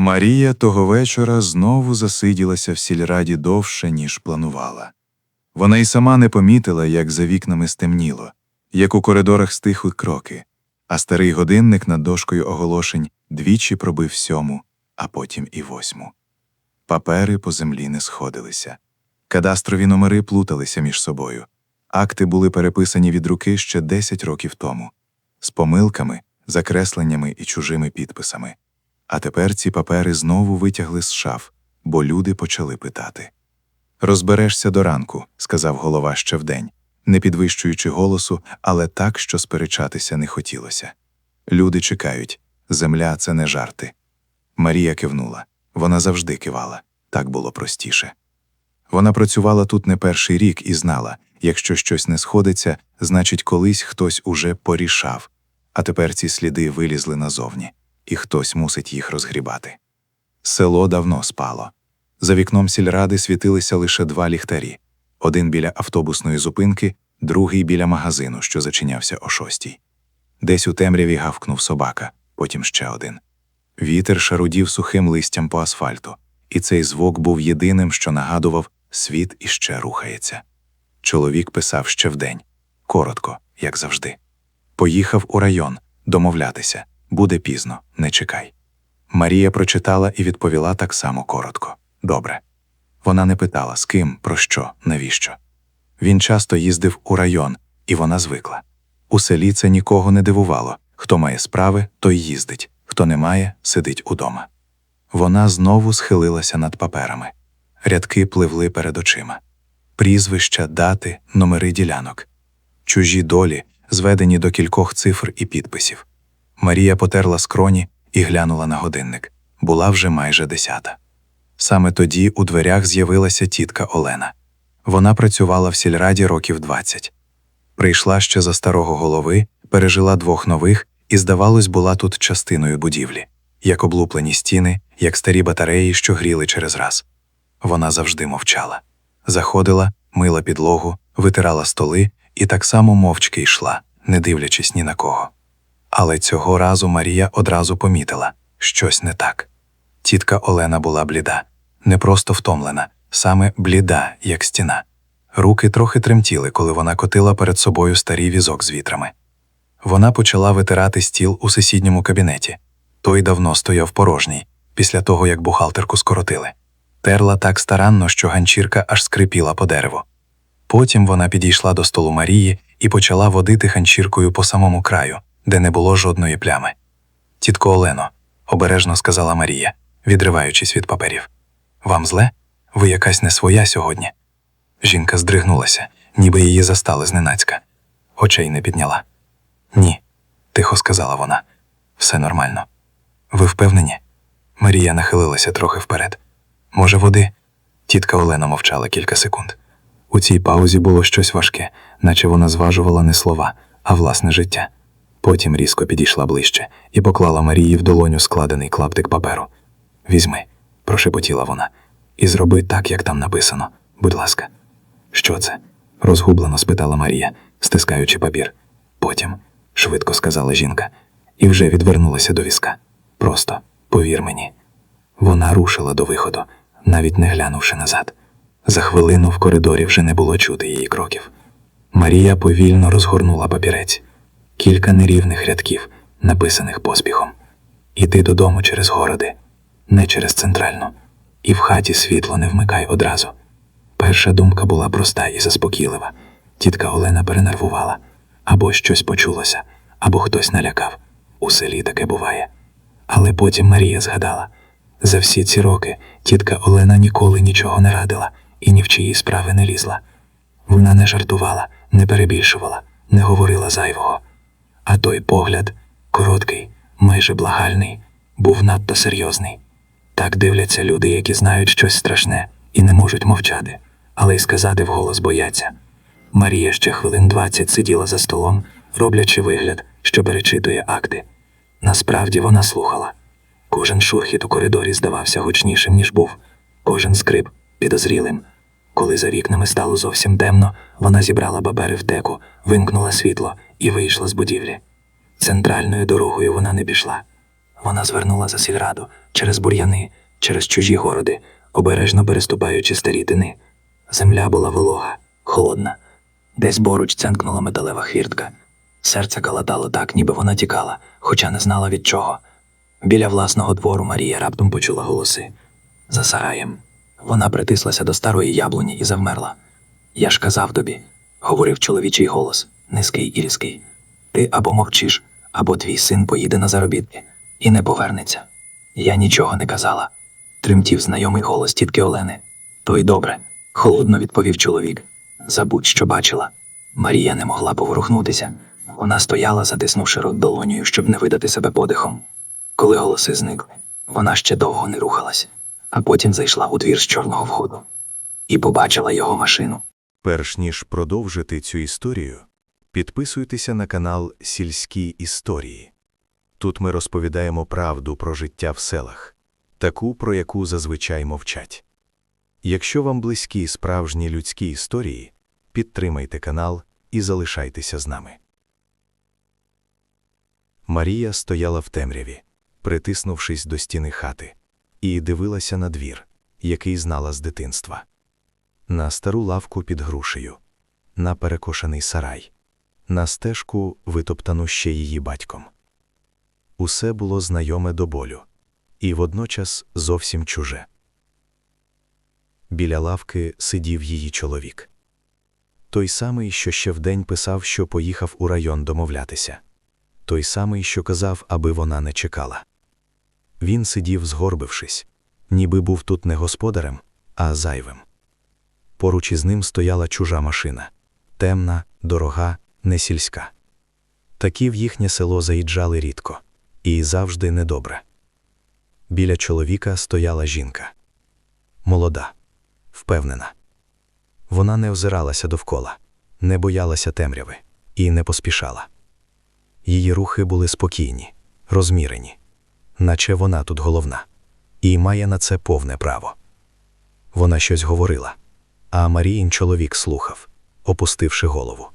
Марія того вечора знову засиділася в сільраді довше, ніж планувала. Вона й сама не помітила, як за вікнами стемніло, як у коридорах стихли кроки, а старий годинник над дошкою оголошень двічі пробив сьому, а потім і восьму. Папери по землі не сходилися. Кадастрові номери плуталися між собою. Акти були переписані від руки ще 10 років тому, з помилками, закресленнями і чужими підписами. А тепер ці папери знову витягли з шаф, бо люди почали питати. Розберешся до ранку, сказав голова ще вдень, не підвищуючи голосу, але так, що сперечатися не хотілося. Люди чекають земля це не жарти. Марія кивнула. Вона завжди кивала, так було простіше. Вона працювала тут не перший рік і знала, якщо щось не сходиться, значить, колись хтось уже порішав, а тепер ці сліди вилізли назовні, і хтось мусить їх розгрібати. Село давно спало. За вікном сільради світилися лише два ліхтарі: один біля автобусної зупинки, другий біля магазину, що зачинявся о шостій. Десь у темряві гавкнув собака, потім ще один. Вітер шарудів сухим листям по асфальту, і цей звук був єдиним, що нагадував світ іще рухається. Чоловік писав ще вдень, коротко, як завжди. Поїхав у район домовлятися буде пізно, не чекай. Марія прочитала і відповіла так само коротко добре. Вона не питала, з ким, про що, навіщо. Він часто їздив у район, і вона звикла. У селі це нікого не дивувало хто має справи, той їздить, хто не має, сидить удома. Вона знову схилилася над паперами. Рядки пливли перед очима. Прізвища, дати, номери ділянок, чужі долі, зведені до кількох цифр і підписів. Марія потерла скроні і глянула на годинник. Була вже майже десята. Саме тоді у дверях з'явилася тітка Олена. Вона працювала в сільраді років двадцять. Прийшла ще за старого голови, пережила двох нових і, здавалось, була тут частиною будівлі, як облуплені стіни, як старі батареї, що гріли через раз. Вона завжди мовчала. Заходила, мила підлогу, витирала столи і так само мовчки йшла, не дивлячись ні на кого. Але цього разу Марія одразу помітила щось не так. Тітка Олена була бліда, не просто втомлена, саме бліда, як стіна. Руки трохи тремтіли, коли вона котила перед собою старий візок з вітрами. Вона почала витирати стіл у сусідньому кабінеті. Той давно стояв порожній, після того як бухгалтерку скоротили. Терла так старанно, що ганчірка аж скрипіла по дереву. Потім вона підійшла до столу Марії і почала водити ганчіркою по самому краю, де не було жодної плями. Тітко Олено, обережно сказала Марія, відриваючись від паперів. Вам зле? Ви якась не своя сьогодні. Жінка здригнулася, ніби її застали зненацька. Очей не підняла. Ні, тихо сказала вона. Все нормально. Ви впевнені? Марія нахилилася трохи вперед. Може, води? Тітка Олена мовчала кілька секунд. У цій паузі було щось важке, наче вона зважувала не слова, а власне життя. Потім різко підійшла ближче і поклала Марії в долоню складений клаптик паперу. Візьми, прошепотіла вона, і зроби так, як там написано. Будь ласка. Що це? розгублено спитала Марія, стискаючи папір. Потім, швидко сказала жінка, і вже відвернулася до візка. Просто повір мені. Вона рушила до виходу, навіть не глянувши назад. За хвилину в коридорі вже не було чути її кроків. Марія повільно розгорнула папірець, кілька нерівних рядків, написаних поспіхом. Іди додому через городи, не через центральну, і в хаті світло не вмикай одразу. Перша думка була проста і заспокійлива. Тітка Олена перенервувала або щось почулося, або хтось налякав. У селі таке буває. Але потім Марія згадала за всі ці роки тітка Олена ніколи нічого не радила і ні в чиї справи не лізла. Вона не жартувала, не перебільшувала, не говорила зайвого. А той погляд, короткий, майже благальний, був надто серйозний. Так дивляться люди, які знають щось страшне і не можуть мовчати, але й сказати вголос бояться. Марія ще хвилин двадцять сиділа за столом, роблячи вигляд, що перечитує акти. Насправді вона слухала. Кожен шурхіт у коридорі здавався гучнішим, ніж був, кожен скрип підозрілим. Коли за вікнами стало зовсім темно, вона зібрала бабери в деку, вимкнула світло і вийшла з будівлі. Центральною дорогою вона не пішла. Вона звернула за сільраду через бур'яни, через чужі городи, обережно переступаючи старі тини. Земля була волога, холодна. Десь поруч ценкнула металева хвіртка. Серце калатало так, ніби вона тікала, хоча не знала від чого. Біля власного двору Марія раптом почула голоси. За сараєм. Вона притислася до старої яблуні і завмерла. Я ж казав тобі, говорив чоловічий голос, низький і різкий. Ти або мовчиш, або твій син поїде на заробітки і не повернеться. Я нічого не казала. Тремтів знайомий голос тітки Олени. То й добре, холодно відповів чоловік. Забудь, що бачила. Марія не могла поворухнутися. Вона стояла, затиснувши рот долонею, щоб не видати себе подихом. Коли голоси зникли, вона ще довго не рухалась, а потім зайшла у двір з чорного входу і побачила його машину. Перш ніж продовжити цю історію, підписуйтеся на канал Сільські історії. Тут ми розповідаємо правду про життя в селах, таку, про яку зазвичай мовчать. Якщо вам близькі справжні людські історії, підтримайте канал і залишайтеся з нами. Марія стояла в темряві, притиснувшись до стіни хати, і дивилася на двір, який знала з дитинства на стару лавку під грушею, на перекошений сарай, на стежку, витоптану ще її батьком. Усе було знайоме до болю, і водночас зовсім чуже. Біля лавки сидів її чоловік. Той самий, що ще вдень писав, що поїхав у район домовлятися. Той самий, що казав, аби вона не чекала. Він сидів, згорбившись, ніби був тут не господарем, а зайвим. Поруч із ним стояла чужа машина темна, дорога, не сільська. Такі в їхнє село заїжджали рідко і завжди недобре. Біля чоловіка стояла жінка. Молода, впевнена. Вона не озиралася довкола, не боялася темряви і не поспішала. Її рухи були спокійні, розмірені, наче вона тут головна, і має на це повне право. Вона щось говорила, а Маріїн чоловік слухав, опустивши голову.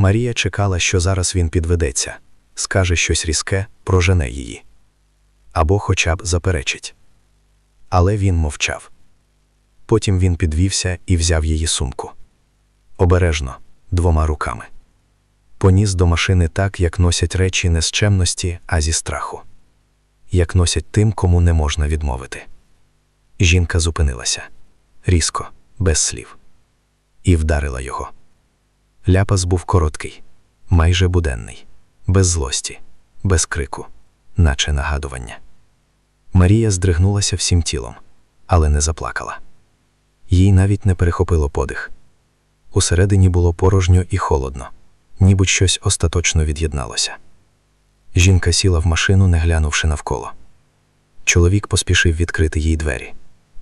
Марія чекала, що зараз він підведеться, скаже щось різке, прожене її. Або хоча б заперечить. Але він мовчав. Потім він підвівся і взяв її сумку. Обережно, двома руками. Поніс до машини так, як носять речі не з чемності, а зі страху, як носять тим, кому не можна відмовити. Жінка зупинилася різко, без слів, і вдарила його. Ляпас був короткий, майже буденний, без злості, без крику, наче нагадування. Марія здригнулася всім тілом, але не заплакала. Їй навіть не перехопило подих. Усередині було порожньо і холодно, ніби щось остаточно від'єдналося. Жінка сіла в машину, не глянувши навколо. Чоловік поспішив відкрити їй двері,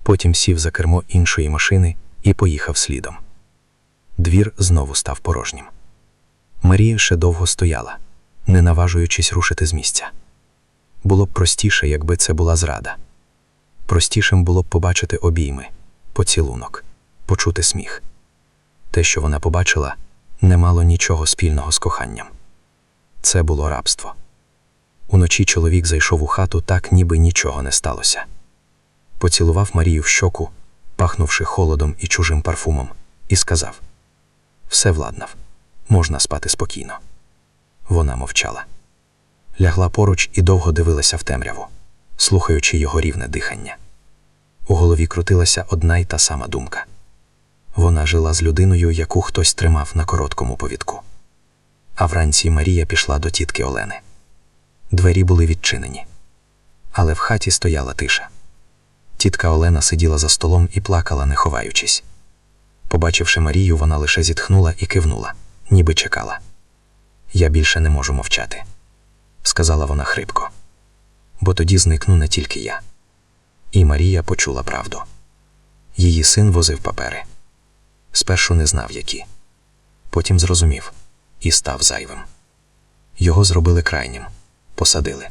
потім сів за кермо іншої машини і поїхав слідом. Двір знову став порожнім. Марія ще довго стояла, не наважуючись рушити з місця. Було б простіше, якби це була зрада. Простішим було б побачити обійми, поцілунок, почути сміх. Те, що вона побачила, не мало нічого спільного з коханням. Це було рабство. Уночі чоловік зайшов у хату так, ніби нічого не сталося. Поцілував Марію в щоку, пахнувши холодом і чужим парфумом, і сказав: Все владнав, можна спати спокійно. Вона мовчала. Лягла поруч і довго дивилася в темряву, слухаючи його рівне дихання. У голові крутилася одна й та сама думка. Вона жила з людиною, яку хтось тримав на короткому повідку. А вранці Марія пішла до тітки Олени. Двері були відчинені, але в хаті стояла тиша. Тітка Олена сиділа за столом і плакала, не ховаючись. Побачивши Марію, вона лише зітхнула і кивнула, ніби чекала. Я більше не можу мовчати, сказала вона хрипко. Бо тоді зникну не тільки я. І Марія почула правду. Її син возив папери. Спершу не знав, які. Потім зрозумів і став зайвим. Його зробили крайнім, посадили,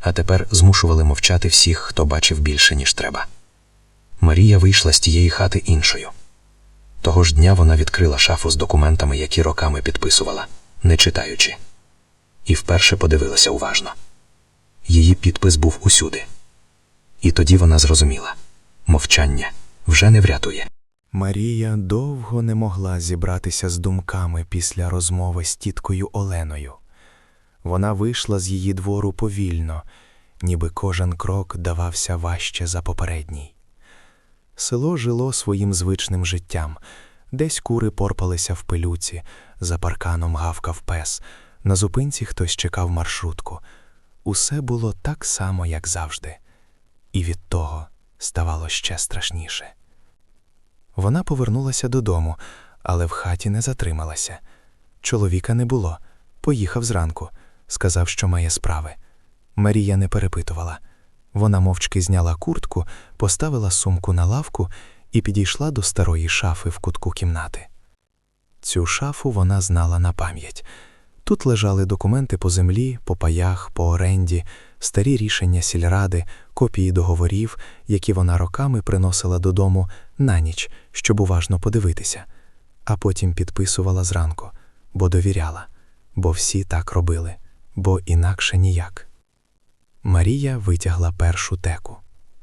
а тепер змушували мовчати всіх, хто бачив більше, ніж треба. Марія вийшла з тієї хати іншою. Того ж дня вона відкрила шафу з документами, які роками підписувала, не читаючи, і вперше подивилася уважно. Її підпис був усюди. І тоді вона зрозуміла мовчання вже не врятує. Марія довго не могла зібратися з думками після розмови з тіткою Оленою. Вона вийшла з її двору повільно, ніби кожен крок давався важче за попередній. Село жило своїм звичним життям. Десь кури порпалися в пилюці, за парканом гавкав пес, на зупинці хтось чекав маршрутку. Усе було так само, як завжди, і від того ставало ще страшніше. Вона повернулася додому, але в хаті не затрималася. Чоловіка не було. Поїхав зранку, сказав, що має справи. Марія не перепитувала. Вона мовчки зняла куртку, поставила сумку на лавку і підійшла до старої шафи в кутку кімнати. Цю шафу вона знала на пам'ять. Тут лежали документи по землі, по паях, по оренді, старі рішення сільради, копії договорів, які вона роками приносила додому на ніч, щоб уважно подивитися, а потім підписувала зранку, бо довіряла, бо всі так робили, бо інакше ніяк. Марія витягла першу теку,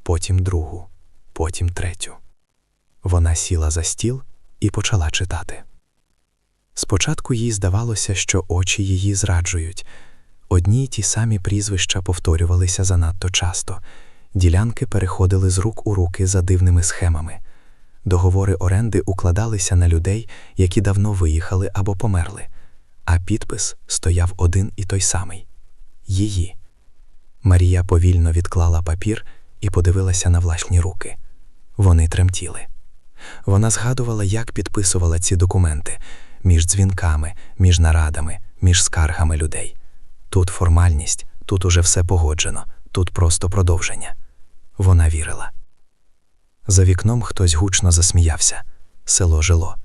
потім другу, потім третю. Вона сіла за стіл і почала читати. Спочатку їй здавалося, що очі її зраджують. Одні й ті самі прізвища повторювалися занадто часто, ділянки переходили з рук у руки за дивними схемами. Договори оренди укладалися на людей, які давно виїхали або померли, а підпис стояв один і той самий її. Марія повільно відклала папір і подивилася на власні руки. Вони тремтіли. Вона згадувала, як підписувала ці документи між дзвінками, між нарадами, між скаргами людей. Тут формальність, тут уже все погоджено, тут просто продовження. Вона вірила. За вікном хтось гучно засміявся. Село жило,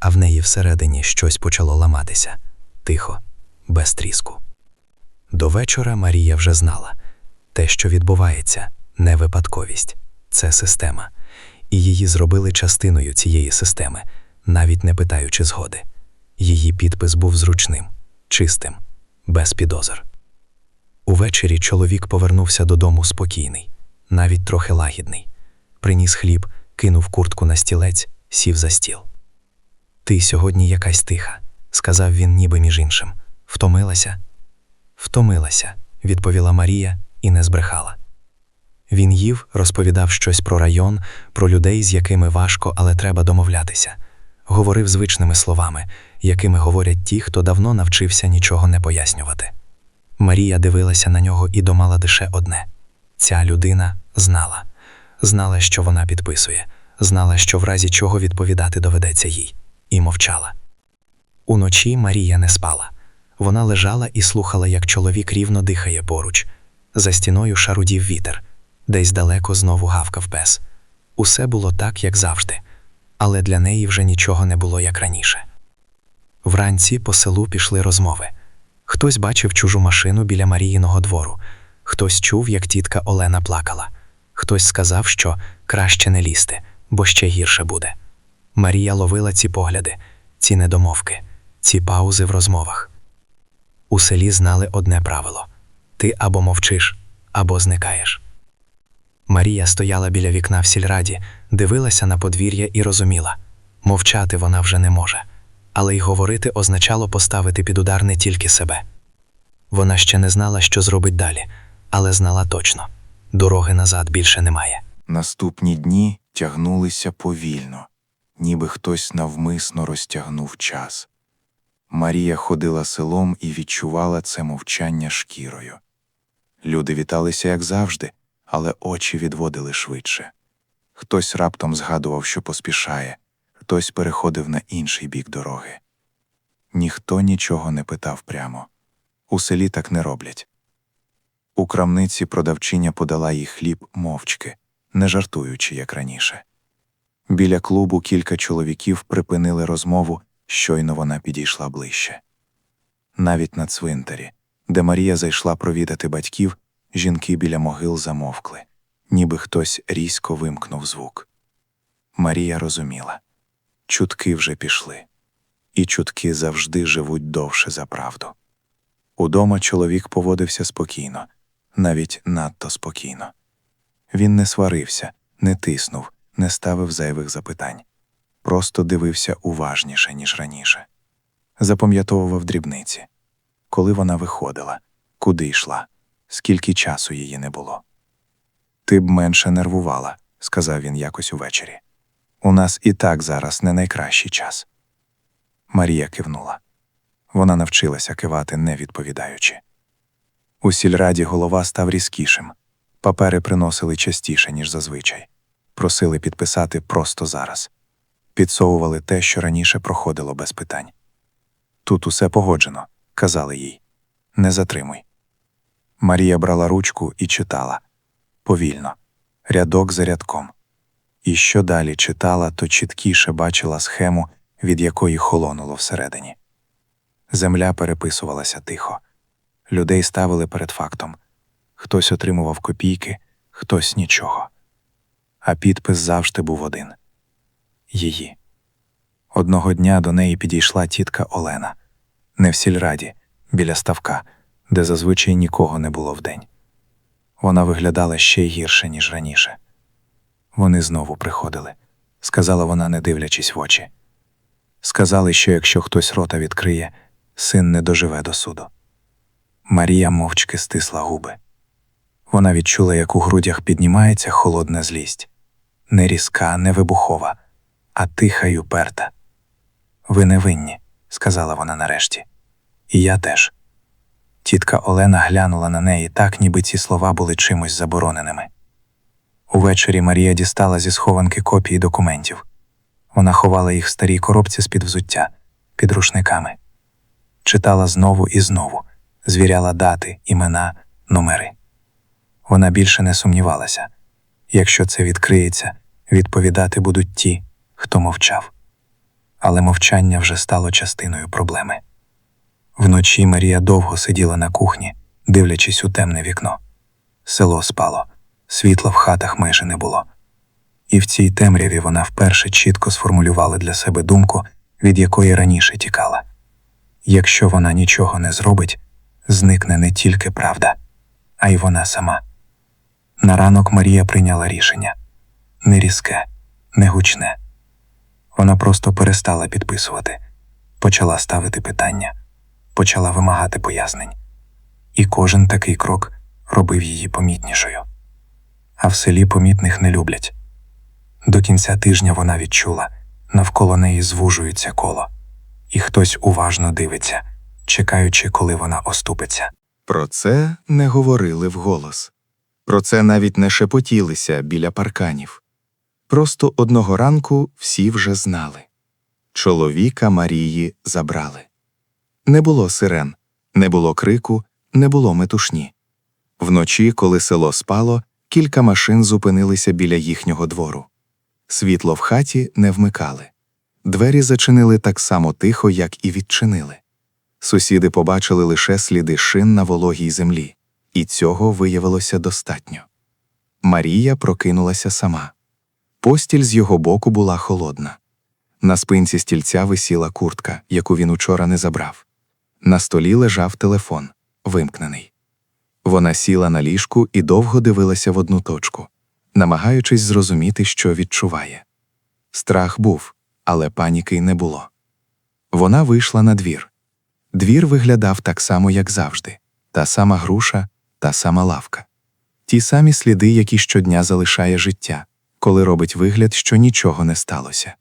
а в неї всередині щось почало ламатися тихо, без тріску. До вечора Марія вже знала те, що відбувається, не випадковість, це система, і її зробили частиною цієї системи, навіть не питаючи згоди. Її підпис був зручним, чистим, без підозр. Увечері чоловік повернувся додому спокійний, навіть трохи лагідний. Приніс хліб, кинув куртку на стілець, сів за стіл. Ти сьогодні якась тиха, сказав він, ніби між іншим. Втомилася? Втомилася, відповіла Марія і не збрехала. Він їв, розповідав щось про район, про людей, з якими важко, але треба домовлятися. Говорив звичними словами, якими говорять ті, хто давно навчився нічого не пояснювати. Марія дивилася на нього і думала лише одне: ця людина знала, знала, що вона підписує, знала, що в разі чого відповідати доведеться їй, і мовчала. Уночі Марія не спала. Вона лежала і слухала, як чоловік рівно дихає поруч. За стіною шарудів вітер, десь далеко знову гавкав пес. Усе було так, як завжди, але для неї вже нічого не було як раніше. Вранці по селу пішли розмови. Хтось бачив чужу машину біля Маріїного двору, хтось чув, як тітка Олена плакала, хтось сказав, що краще не лізти, бо ще гірше буде. Марія ловила ці погляди, ці недомовки, ці паузи в розмовах. У селі знали одне правило ти або мовчиш, або зникаєш. Марія стояла біля вікна в сільраді, дивилася на подвір'я і розуміла мовчати вона вже не може, але й говорити означало поставити під удар не тільки себе. Вона ще не знала, що зробить далі, але знала точно дороги назад більше немає. Наступні дні тягнулися повільно, ніби хтось навмисно розтягнув час. Марія ходила селом і відчувала це мовчання шкірою. Люди віталися, як завжди, але очі відводили швидше. Хтось раптом згадував, що поспішає, хтось переходив на інший бік дороги. Ніхто нічого не питав прямо. У селі так не роблять. У крамниці продавчиня подала їй хліб мовчки, не жартуючи, як раніше. Біля клубу кілька чоловіків припинили розмову, щойно вона підійшла ближче. Навіть на цвинтарі, де Марія зайшла провідати батьків, жінки біля могил замовкли, ніби хтось різко вимкнув звук. Марія розуміла чутки вже пішли, і чутки завжди живуть довше за правду. Удома чоловік поводився спокійно, навіть надто спокійно. Він не сварився, не тиснув, не ставив зайвих запитань, просто дивився уважніше, ніж раніше. Запам'ятовував дрібниці, коли вона виходила, куди йшла, скільки часу її не було. Ти б менше нервувала, сказав він якось увечері. У нас і так зараз не найкращий час. Марія кивнула. Вона навчилася кивати, не відповідаючи. У сільраді голова став різкішим. Папери приносили частіше, ніж зазвичай. Просили підписати просто зараз. Підсовували те, що раніше проходило без питань. Тут усе погоджено, казали їй. Не затримуй. Марія брала ручку і читала повільно, рядок за рядком. І що далі читала, то чіткіше бачила схему, від якої холонуло всередині. Земля переписувалася тихо. Людей ставили перед фактом хтось отримував копійки, хтось нічого. А підпис завжди був один її. Одного дня до неї підійшла тітка Олена, не в сільраді, біля ставка, де зазвичай нікого не було вдень. Вона виглядала ще гірше, ніж раніше. Вони знову приходили, сказала вона, не дивлячись в очі. Сказали, що якщо хтось рота відкриє, син не доживе до суду. Марія мовчки стисла губи. Вона відчула, як у грудях піднімається холодна злість, не різка, не вибухова, а тиха й уперта. Ви не винні, сказала вона нарешті. І я теж. Тітка Олена глянула на неї так, ніби ці слова були чимось забороненими. Увечері Марія дістала зі схованки копії документів. Вона ховала їх в старій коробці з-під взуття, під рушниками. Читала знову і знову, звіряла дати, імена, номери. Вона більше не сумнівалася. Якщо це відкриється, відповідати будуть ті, хто мовчав. Але мовчання вже стало частиною проблеми. Вночі Марія довго сиділа на кухні, дивлячись у темне вікно. Село спало, світла в хатах майже не було. І в цій темряві вона вперше чітко сформулювала для себе думку, від якої раніше тікала. Якщо вона нічого не зробить, зникне не тільки правда, а й вона сама. На ранок Марія прийняла рішення не різке, не гучне. Вона просто перестала підписувати, почала ставити питання, почала вимагати пояснень. І кожен такий крок робив її помітнішою. А в селі помітних не люблять. До кінця тижня вона відчула, навколо неї звужується коло, і хтось уважно дивиться, чекаючи, коли вона оступиться. Про це не говорили вголос. Про це навіть не шепотілися біля парканів. Просто одного ранку всі вже знали. Чоловіка Марії забрали. Не було сирен, не було крику, не було метушні. Вночі, коли село спало, кілька машин зупинилися біля їхнього двору. Світло в хаті не вмикали. Двері зачинили так само тихо, як і відчинили. Сусіди побачили лише сліди шин на вологій землі, і цього виявилося достатньо. Марія прокинулася сама. Постіль з його боку була холодна. На спинці стільця висіла куртка, яку він учора не забрав. На столі лежав телефон, вимкнений. Вона сіла на ліжку і довго дивилася в одну точку, намагаючись зрозуміти, що відчуває. Страх був, але паніки не було. Вона вийшла на двір. Двір виглядав так само, як завжди та сама груша, та сама лавка. Ті самі сліди, які щодня залишає життя, коли робить вигляд, що нічого не сталося.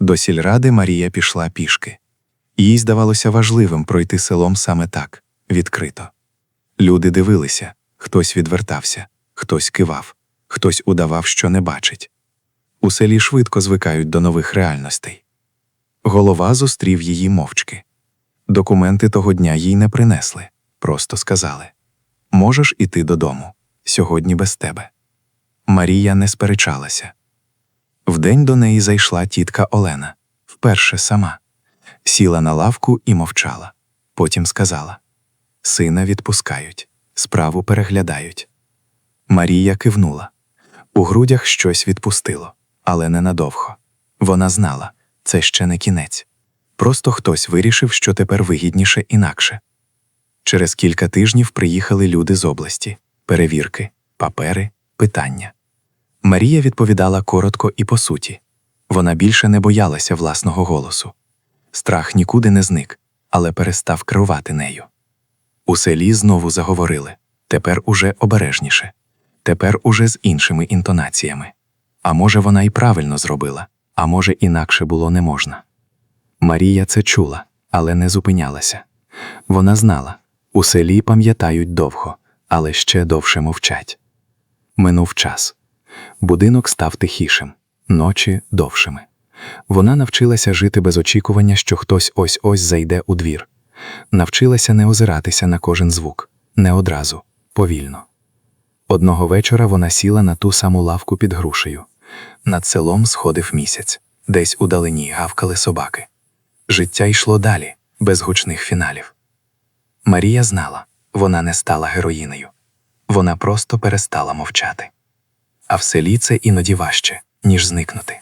До сільради Марія пішла пішки. Їй здавалося важливим пройти селом саме так, відкрито. Люди дивилися, хтось відвертався, хтось кивав, хтось удавав, що не бачить. У селі швидко звикають до нових реальностей. Голова зустрів її мовчки. Документи того дня їй не принесли, просто сказали Можеш іти додому, сьогодні без тебе. Марія не сперечалася. Вдень до неї зайшла тітка Олена, вперше сама, сіла на лавку і мовчала. Потім сказала Сина відпускають, справу переглядають. Марія кивнула. У грудях щось відпустило, але ненадовго. Вона знала це ще не кінець. Просто хтось вирішив, що тепер вигідніше інакше. Через кілька тижнів приїхали люди з області перевірки, папери, питання. Марія відповідала коротко і по суті. Вона більше не боялася власного голосу. Страх нікуди не зник, але перестав керувати нею. У селі знову заговорили тепер уже обережніше, тепер уже з іншими інтонаціями. А може, вона і правильно зробила, а може, інакше було не можна. Марія це чула, але не зупинялася. Вона знала у селі пам'ятають довго, але ще довше мовчать. Минув час. Будинок став тихішим, ночі довшими. Вона навчилася жити без очікування, що хтось ось ось зайде у двір. Навчилася не озиратися на кожен звук, не одразу, повільно. Одного вечора вона сіла на ту саму лавку під грушею. Над селом сходив місяць, десь у далині гавкали собаки. Життя йшло далі, без гучних фіналів. Марія знала, вона не стала героїнею. Вона просто перестала мовчати. А в селі це іноді важче, ніж зникнути.